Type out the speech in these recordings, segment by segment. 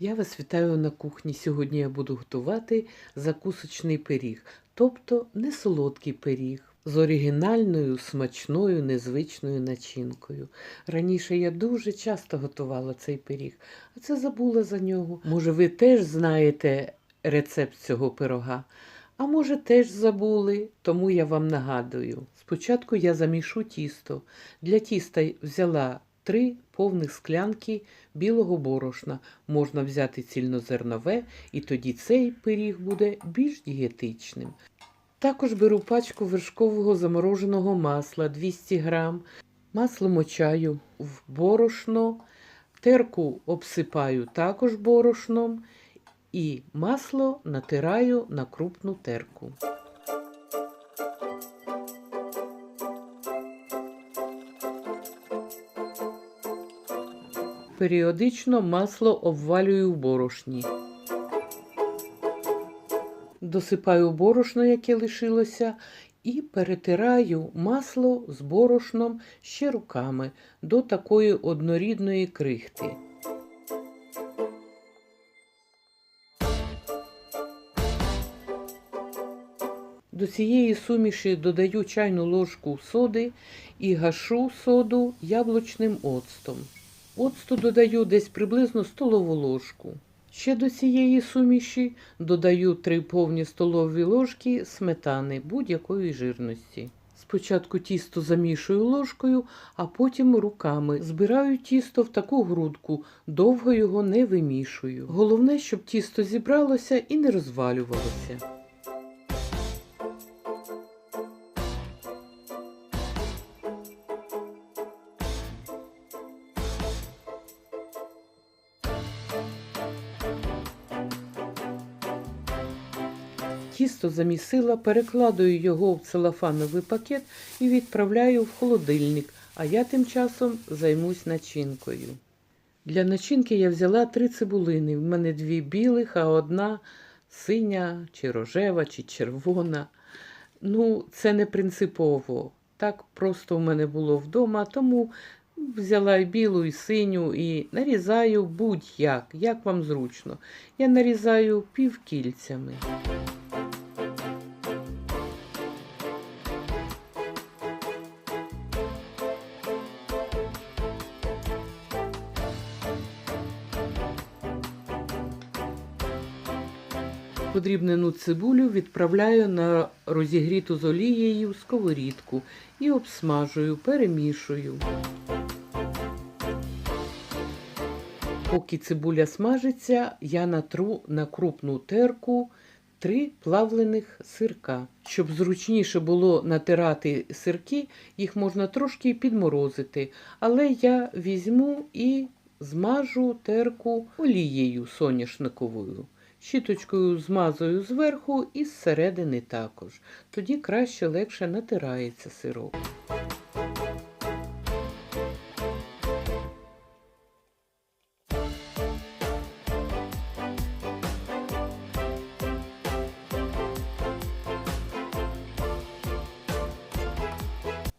Я вас вітаю на кухні. Сьогодні я буду готувати закусочний пиріг, тобто не солодкий пиріг з оригінальною, смачною, незвичною начинкою. Раніше я дуже часто готувала цей пиріг, а це забула за нього. Може, ви теж знаєте рецепт цього пирога? А може, теж забули, тому я вам нагадую. Спочатку я замішу тісто. Для тіста взяла три повних склянки білого борошна. Можна взяти цільнозернове, і тоді цей пиріг буде більш дієтичним. Також беру пачку вершкового замороженого масла 200 грам. Масло мочаю в борошно, терку обсипаю також борошном і масло натираю на крупну терку. Періодично масло обвалюю в борошні. Досипаю борошно, яке лишилося, і перетираю масло з борошном ще руками до такої однорідної крихти. До цієї суміші додаю чайну ложку соди і гашу соду яблучним оцтом. Оцту додаю десь приблизно столову ложку. Ще до цієї суміші додаю 3 повні столові ложки сметани будь-якої жирності. Спочатку тісто замішую ложкою, а потім руками збираю тісто в таку грудку, довго його не вимішую. Головне, щоб тісто зібралося і не розвалювалося. Тісто замісила, перекладаю його в целофановий пакет і відправляю в холодильник, а я тим часом займусь начинкою. Для начинки я взяла три цибулини. В мене дві білих, а одна синя, чи рожева, чи червона. Ну, це не принципово. Так просто в мене було вдома, тому взяла і білу, і синю, і нарізаю будь-як, як вам зручно. Я нарізаю півкільцями. Подрібнену цибулю відправляю на розігріту з олією сковорідку і обсмажую, перемішую. Поки цибуля смажиться, я натру на крупну терку три плавлених сирка. Щоб зручніше було натирати сирки, їх можна трошки підморозити, але я візьму і змажу терку олією соняшниковою. Щіточкою змазую зверху і зсередини також. Тоді краще легше натирається сирок.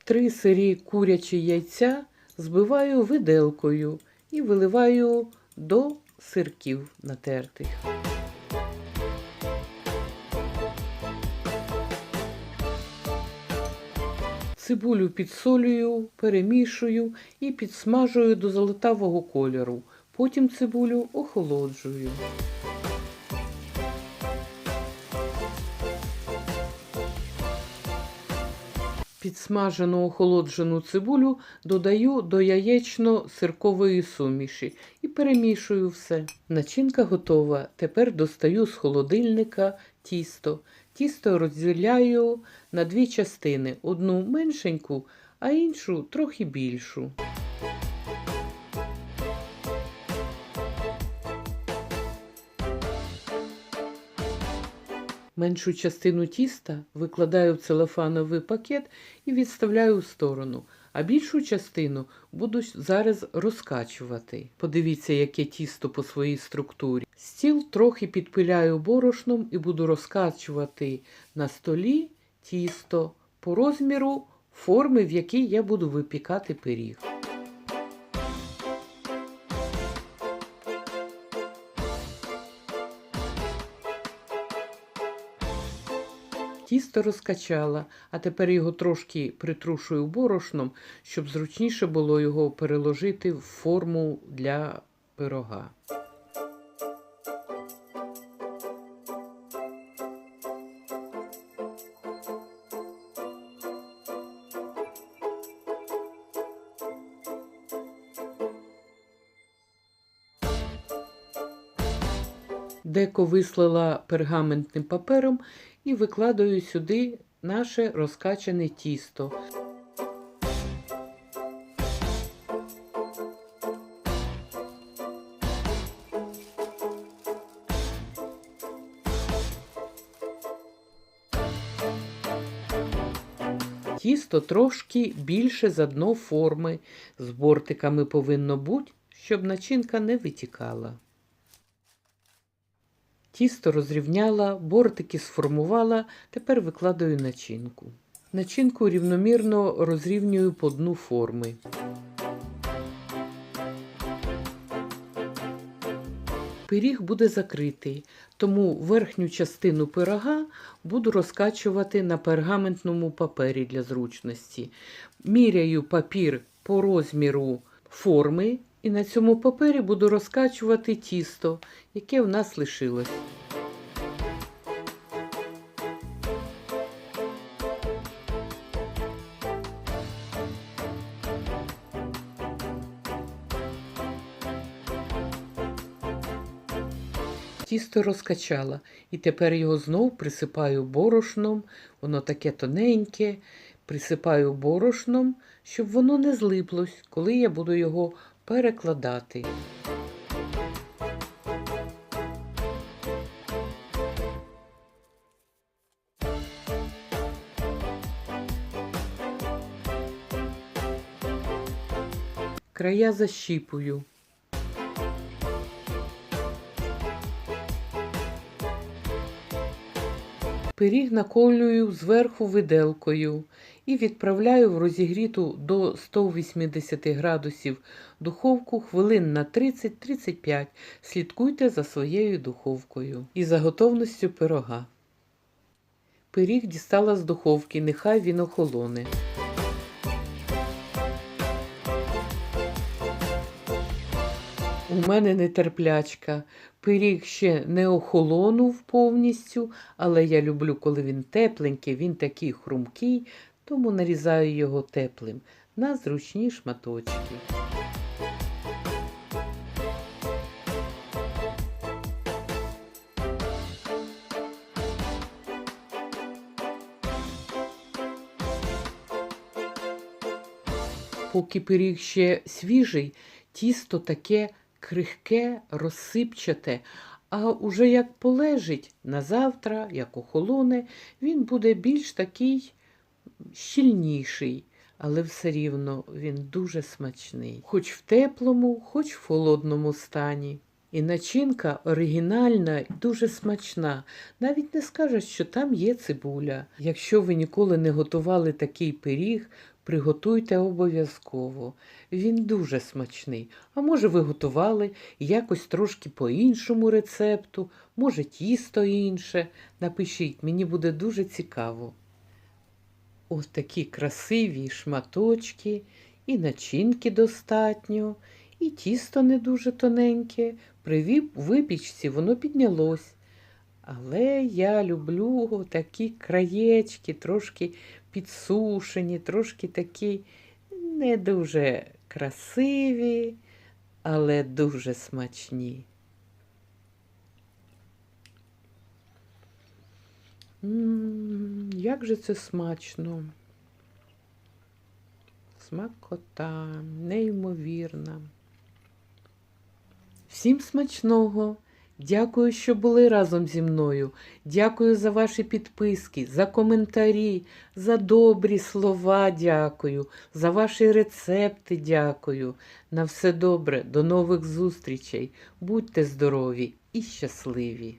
Три сирі курячі яйця збиваю виделкою і виливаю до сирків натертих. Цибулю підсолюю, перемішую і підсмажую до золотавого кольору. Потім цибулю охолоджую. Підсмажену охолоджену цибулю додаю до яєчно-сиркової суміші і перемішую все. Начинка готова. Тепер достаю з холодильника тісто. Тісто розділяю на дві частини: одну меншеньку, а іншу трохи більшу. Меншу частину тіста викладаю в целофановий пакет і відставляю в сторону, а більшу частину буду зараз розкачувати. Подивіться, яке тісто по своїй структурі. Стіл трохи підпиляю борошном і буду розкачувати на столі тісто по розміру форми, в якій я буду випікати пиріг. Тісто розкачала, а тепер його трошки притрушую борошном, щоб зручніше було його переложити в форму для пирога. Деко вислала пергаментним папером і викладаю сюди наше розкачане тісто. Тісто трошки більше за дно форми. З бортиками повинно бути, щоб начинка не витікала. Тісто розрівняла, бортики сформувала, тепер викладаю начинку. Начинку рівномірно розрівнюю по дну форми. Пиріг буде закритий, тому верхню частину пирога буду розкачувати на пергаментному папері для зручності. Міряю папір по розміру форми і на цьому папері буду розкачувати тісто, яке в нас лишилось. Тісто розкачала, і тепер його знов присипаю борошном, воно таке тоненьке, присипаю борошном, щоб воно не злиплось, коли я буду його перекладати. Края защіпую. Пиріг наколюю зверху виделкою і відправляю в розігріту до 180 градусів духовку хвилин на 30-35. Слідкуйте за своєю духовкою і за готовністю пирога. Пиріг дістала з духовки, нехай він охолоне. У мене нетерплячка. Пиріг ще не охолонув повністю, але я люблю, коли він тепленький, він такий хрумкий, тому нарізаю його теплим на зручні шматочки. Поки пиріг ще свіжий, тісто таке крихке, розсипчате, а уже як полежить на завтра, як охолоне, він буде більш такий щільніший, але все рівно він дуже смачний, хоч в теплому, хоч в холодному стані. І начинка оригінальна і дуже смачна. Навіть не скажеш, що там є цибуля. Якщо ви ніколи не готували такий пиріг, приготуйте обов'язково. Він дуже смачний. А може, ви готували якось трошки по іншому рецепту, може, тісто інше. Напишіть, мені буде дуже цікаво. Ось такі красиві шматочки, і начинки достатньо, і тісто не дуже тоненьке. При випічці воно піднялось. Але я люблю такі краєчки, трошки підсушені, трошки такі не дуже красиві, але дуже смачні. М, Як же це смачно. Смакота, неймовірна. Всім смачного! Дякую, що були разом зі мною. Дякую за ваші підписки, за коментарі, за добрі слова. Дякую, за ваші рецепти. Дякую. На все добре, до нових зустрічей. Будьте здорові і щасливі!